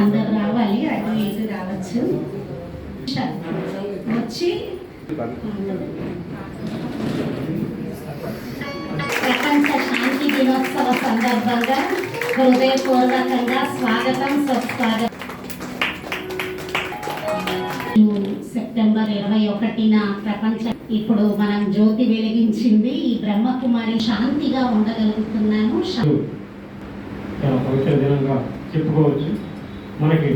అందరు రావాలి అటు ఇటు రావచ్చు వచ్చి ప్రపంచ శాంతి దినోత్సవ సందర్భంగా హృదయపూర్వకంగా స్వాగతం సుస్వాగతం సెప్టెంబర్ ఇరవై ఒకటిన ప్రపంచ ఇప్పుడు మనం జ్యోతి వెలిగించింది ఈ బ్రహ్మకుమారి శాంతిగా ఉండగలుగుతున్నాను చాలా పవిత్ర దినంగా చెప్పుకోవచ్చు. మనకి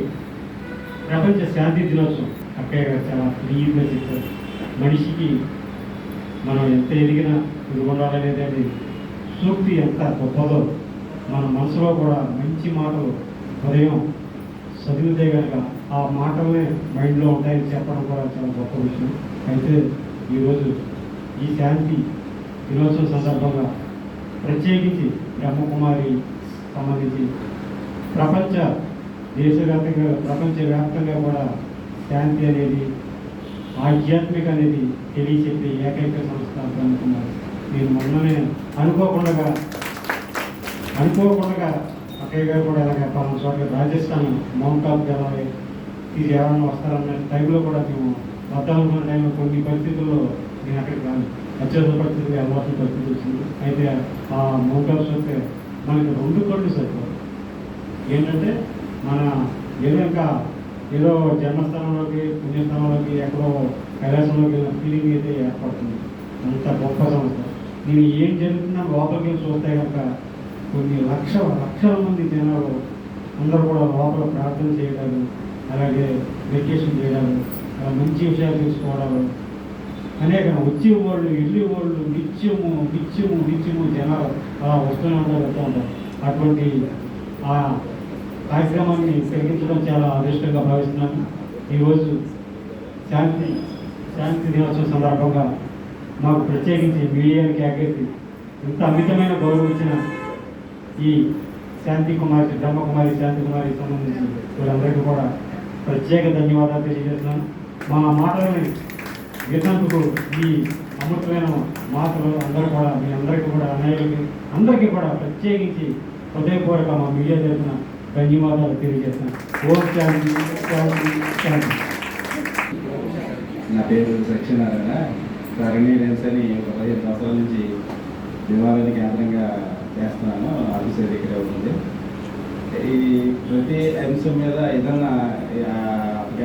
ప్రపంచ శాంతి దినోత్సవం అక్కయ్య గారు చాలా క్లియర్గా చెప్పారు. మనిషికి మనం ఎంత ఎదిగినా ఉండాలనేది అది సూక్తి ఎంత గొప్పదో మన మనసులో కూడా మంచి మాటలు ఉదయం చదివితే కనుక ఆ మాటలే మైండ్లో ఉంటాయని చెప్పడం కూడా చాలా గొప్ప విషయం. అయితే ఈరోజు ఈ శాంతి దినోత్సవం సందర్భంగా ప్రత్యేకించి బ్రహ్మకుమారి సంబంధించి ప్రపంచ దేశవ్యాప్తంగా ప్రపంచవ్యాప్తంగా కూడా శాంతి అనేది ఆధ్యాత్మిక అనేది తెలియచెప్పే ఏకైక సంస్థ బ్రహ్మకుమారి నేను మొన్ననే అనుకోకుండా అనుకోకుండా అక్కయ్య గారు కూడా ఇలాగ పలానా చోట్ల రాజస్థాన్ మౌంట్ ఆఫ్ వెళ్ళాలి ఇది ఏమైనా వస్తారన్న టైంలో కూడా మేము వద్దామనుకున్న టైంలో కొన్ని పరిస్థితుల్లో నేను అక్కడికి రాను అత్యవసర పరిస్థితులు వెళ్ళవలసిన పరిస్థితి వచ్చింది. అయితే ఆ మోటార్స్ ఆఫ్ చూస్తే మనకి రెండు కళ్ళు సరిపోదు ఏంటంటే మన ఏదో ఇంకా ఏదో జన్మస్థానంలోకి పుణ్యస్థానంలోకి ఎక్కడో కైలాసంలోకి వెళ్ళిన ఫీలింగ్ అయితే ఏర్పడుతుంది. అంత గొప్ప సంస్థ. నేను ఏం జరుగుతున్నా లోపలికి చూస్తే కనుక కొన్ని లక్షల లక్షల మంది జనాలు అందరూ కూడా లోపల ప్రార్థన చేయడాలు అలాగే మెడిటేషన్ చేయడం అలా మంచి విషయాలు తీసుకోవడం అనేక వచ్చే వాళ్ళు వెళ్ళే వాళ్ళు నిత్యము నిత్యము నిత్యము జనాలు అలా వస్తూనే ఉంటారు వస్తూ ఉంటారు. అటువంటి ఆ కార్యక్రమాన్ని కలిగించడం చాలా అదృష్టంగా భావిస్తున్నాను. ఈరోజు శాంతి శాంతి దినోత్సవం సందర్భంగా మాకు ప్రత్యేకించి మీడియాకి ఆగేసి ఇంత అమితమైన గౌరవం ఇచ్చిన ఈ శాంతి కుమారి బ్రహ్మకుమారి శాంతి కుమారికి సంబంధించి వీళ్ళందరికీ కూడా ప్రత్యేక ధన్యవాదాలు తెలియజేస్తున్నాను. మా మాటలని విన్నందుకు ఈ అమృతమైన మాటలు అందరూ కూడా మీ అందరికీ కూడా అన్నయ్యలకి అందరికీ కూడా ప్రత్యేకించి హృదయపూర్వక మా మీడియా తరఫున ధన్యవాదాలు తెలియజేస్తున్నాను. ఓం నా పేరు సత్యనారాయణ. తరణీ లెన్స్ అని పదిహేను సంవత్సరాల నుంచి దివాళానికి కేంద్రంగా చేస్తున్నాను. ఆఫీసర్ దగ్గర ఉంటుంది. ఈ ప్రతి అంశం మీద ఏదైనా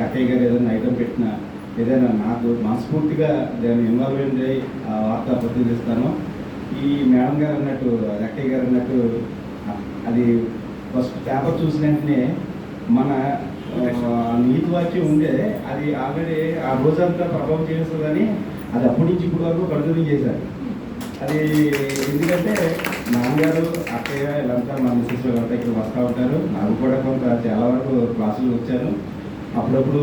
అక్కయ్య గారు ఏదైనా ఐటమ్ పెట్టినా ఏదైనా నాకు మనస్ఫూర్తిగా దాన్ని ఇన్వాల్వ్మెంట్ అయ్యి ఆ వార్త ప్రతినిధిస్తాను ఈ మేడం గారు అన్నట్టు అక్కయ్య గారు అన్నట్టు అది ఫస్ట్ పేపర్ చూసిన వెంటనే మన నీతి వాక్యం ఉండే అది ఆల్రెడీ ఆ రోజంతా ప్రభావం చేస్తుందని అది అప్పటి నుంచి ఇప్పటి వరకు కంటిన్యూ చేశారు. అది ఎందుకంటే నాన్నగారు అక్కయ్య వీళ్ళంతా మా మిస్సెస్ వీళ్ళంతా ఇక్కడ వస్తూ ఉంటారు. నాకు కూడా కొంత చాలా వరకు క్లాసులు వచ్చాను. అప్పుడప్పుడు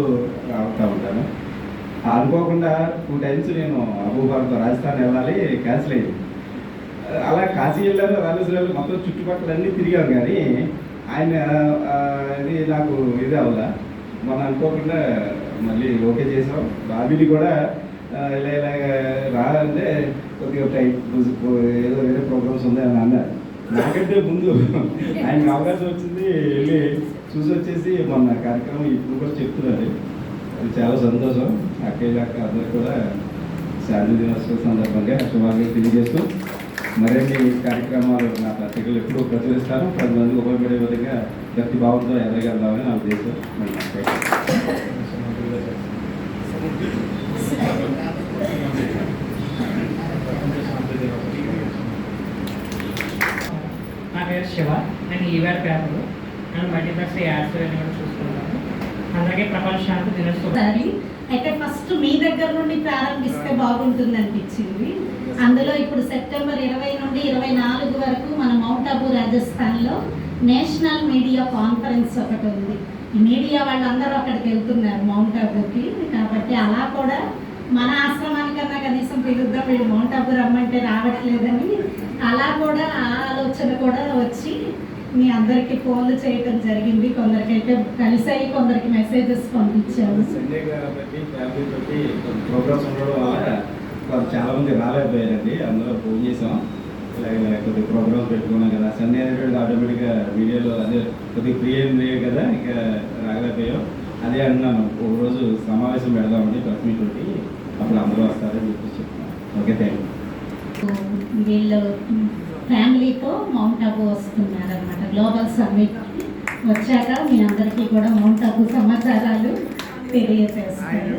రావుతూ ఉంటాను. అనుకోకుండా టూ టైమ్స్ నేను అబూబార్తో రాజస్థాన్ వెళ్ళాలి క్యాన్సిల్ అయింది అలా కాశీ వెళ్ళారు రాజేశ్వరాలు మొత్తం చుట్టుపక్కల అన్నీ తిరిగాం కానీ ఆయన ఇది నాకు ఇది అవ్వాల మనం అనుకోకుండా మళ్ళీ ఓకే చేసాం బాబీని కూడా ఇలా ఇలా రా అంటే కొద్దిగా టైం ఏదో వేరే ప్రోగ్రామ్స్ ఉంది అని అన్నారు. నాకంటే ముందు ఆయనకి అవకాశం వచ్చింది వెళ్ళి చూసి వచ్చేసి మొన్న కార్యక్రమం ఇప్పుడు కూడా చెప్తున్నారు. అది చాలా సంతోషం. అక్కయ్య అక్క అందరు కూడా శాంతి దినోత్సవం సందర్భంగా శుభాకాంక్షలు తెలియజేస్తూ మరిన్ని కార్యక్రమాలు నా పత్రికలు ఎప్పుడూ ప్రచురిస్తాను. పది మంది ఉపయోగపడే విధంగా భక్తి భావంతో ఎదగలుగుతామని నా ఉద్దేశం. నా పేరు శివ. నేను ఈవేర్ పేపర్. నేను మల్టీప్లెక్స్ యాడ్స్ అన్ని కూడా చూసుకుంటాను. అలాగే ప్రపంచ శాంతి దినోత్సవం. అయితే ఫస్ట్ మీ దగ్గర నుండి ప్రారంభిస్తే బాగుంటుంది అనిపించింది. అందులో ఇప్పుడు సెప్టెంబర్ ఇరవై నుండి ఇరవై నాలుగు వరకు మన మౌంట్ అబు రాజస్థాన్లో నేషనల్ మీడియా కాన్ఫరెన్స్ ఒకటి ఉంది. మీడియా వాళ్ళందరూ అక్కడికి వెళ్తున్నారు మౌంట్ అబుకి. కాబట్టి అలా కూడా మన ఆశ్రమానికన్నా కనీసం పిలుద్దాం వీళ్ళు మౌంట్ అబ్బు రమ్మంటే రావట్లేదని అలా కూడా ఆ ఆలోచన కూడా వచ్చి మీ అందరికి ఫోన్లు చేయటం జరిగింది. కొందరికైతే కలిసాయి కొందరికి మెసేజెస్ పంపించాము. సండే కాబట్టి ప్రోగ్రామ్స్ ఉండడం వల్ల చాలా మంది రాలేకపోయారండి. అందులో ఫోన్ చేసాం. ఇలా ఇలా కొద్దిగా ప్రోగ్రామ్స్ పెట్టుకున్నాం కదా. సండే అనేటువంటి ఆటోమేటిక్గా వీడియోలో అదే కొద్దిగా ఫ్రీ అయింది కదా. ఇక రాలేకపోయాం అదే అన్నాను ఒక రోజు సమావేశం పెడదామని ప్రెస్ మీట్ తోటి అప్పుడు అందరూ వస్తారని చెప్పి చెప్తున్నాను ఓకే థ్యాంక్ యూ వీళ్ళు ఫ్యామిలీతో మౌంట్ అబు వస్తున్నారు అనమాట గ్లోబల్ సమ్మిట్ వచ్చాక మీ అందరికీ కూడా మౌంట్ అబు సమాచారాలు తెలియజేస్తారు.